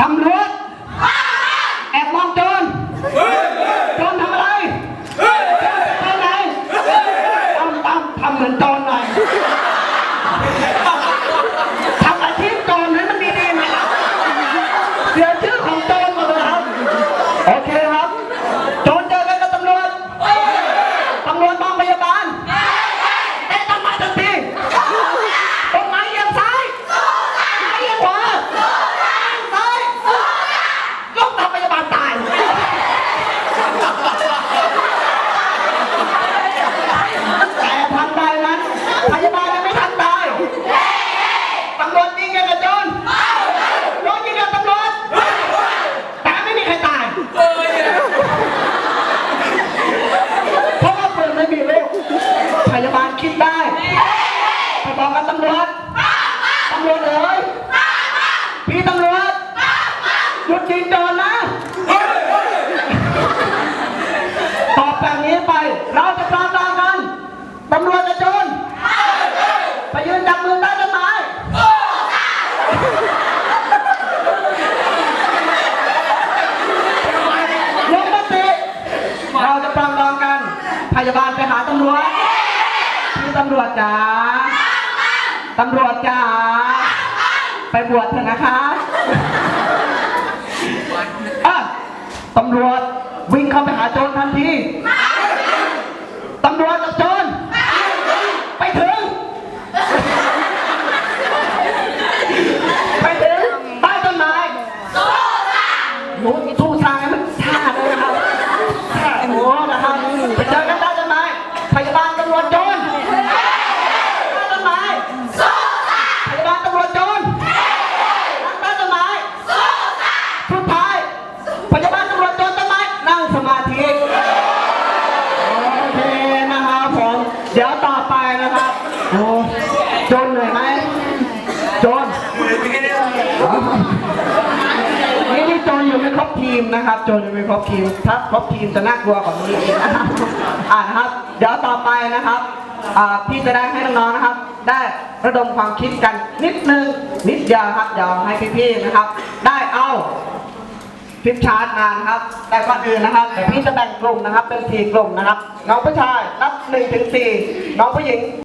ตำรวจแอบมองโจรโจรทำอะไรโจรทำไหนทำทำทำเหมือนโจรหน่อยทำอาชีพโจรให้มันดีๆหน่อยเสียชื่อของโจรหมดเลยครับโอเคครับ โจรเจอกันกับตำรวจตำรวจมองพยาบาลเอ๊ะทำไมทันทีตรงไหนเอียงซ้ายเอียงขวาซ้ายลงทำพยาบาลตาย แต่ทันใดนั้น พยาบาลยังไม่ทันตายตำรวจยิงกันกับโจรโจรยิงกับตำรวจแต่ไม่มีใครตาย เพราะว่าปืนไม่มีลูกพยาบาล คิดได้ไปบอกกับตำรวจตำรวจเอ๋ยพี่ตำรวจหยุดยิงโจรนะตอบแบบนี้ไป เราจะปราบปรามกันตำรวจกับโจรไปยืนจับมือใต้ต้นไม้ลงมติเราจะปรามปรามกันพยาบาลไปหาตำรวจ ตำรวจจ๋าตำรวจจ๋าไปบวชเถอะนะคะอะตำรวจวิ่งเข้าไปหาโจรทันที โอ้โจนเหนื่อยไหมโจนนี่นี่โจนอยู่ไม่ครบทีมนะครับโจนอยู่ไม่ครบทีมถ้าครบทีมจะน่ากลัวกว่านี้อีกนะครับอ่านะครับ เดี๋ยวต่อไปนะครับอ่าพี่จะได้ให้น้องๆนะครับ ได้ระดมความคิดกันนิดนึงนิดเดียวครับเดี๋ยวให้พี่ๆนะครับ ได้เอาฟลิปชาร์ตมานะครับ แต่ก่อนอื่นนะครับพี่จะแบ่งกลุ่มนะครับ เป็นสี่กลุ่มนะครับ น้องผู้ชายนับหนึ่งถึงสี่น้องผู้หญิง